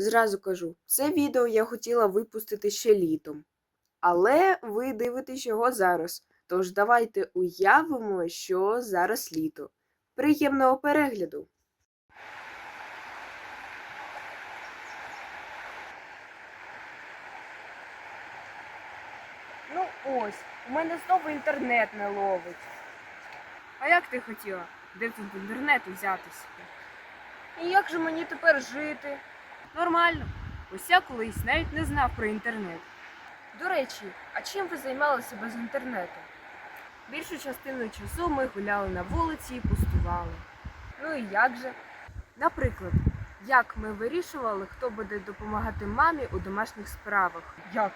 Зразу кажу, це відео я хотіла випустити ще літом. Але ви дивитесь його зараз. Тож давайте уявимо, що зараз літо. Приємного перегляду! Ну ось, у мене знову інтернет не ловить. А як ти хотіла? Де тут інтернету взятися? І як же мені тепер жити? Нормально. Ось я колись навіть не знав про інтернет. До речі, а чим ви займалися без інтернету? Більшу частину часу ми гуляли на вулиці і пустували. Ну і як же? Наприклад, як ми вирішували, хто буде допомагати мамі у домашніх справах? Як?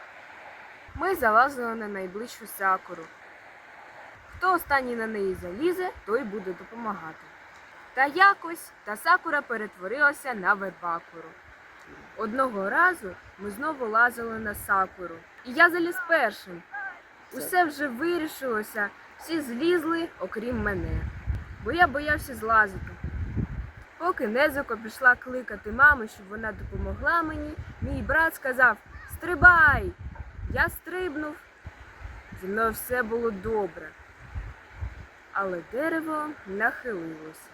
Ми залазили на найближчу сакуру. Хто останній на неї залізе, той буде допомагати. Та якось та сакура перетворилася на вербакуру. Одного разу ми знову лазили на сакуру. І я заліз першим. Усе вже вирішилося, всі злізли, окрім мене, бо я боявся злазити. Поки Незико пішла кликати маму, щоб вона допомогла мені, мій брат сказав Стрибай! Я стрибнув. Зі мною все було добре. Але дерево нахилилося.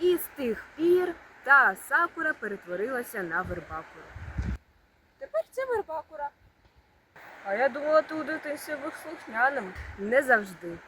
І з тих пір та сакура перетворилася на вербакуру. Тепер це вербакура. А я думала, ти у дитинстві був слухняним. Не завжди.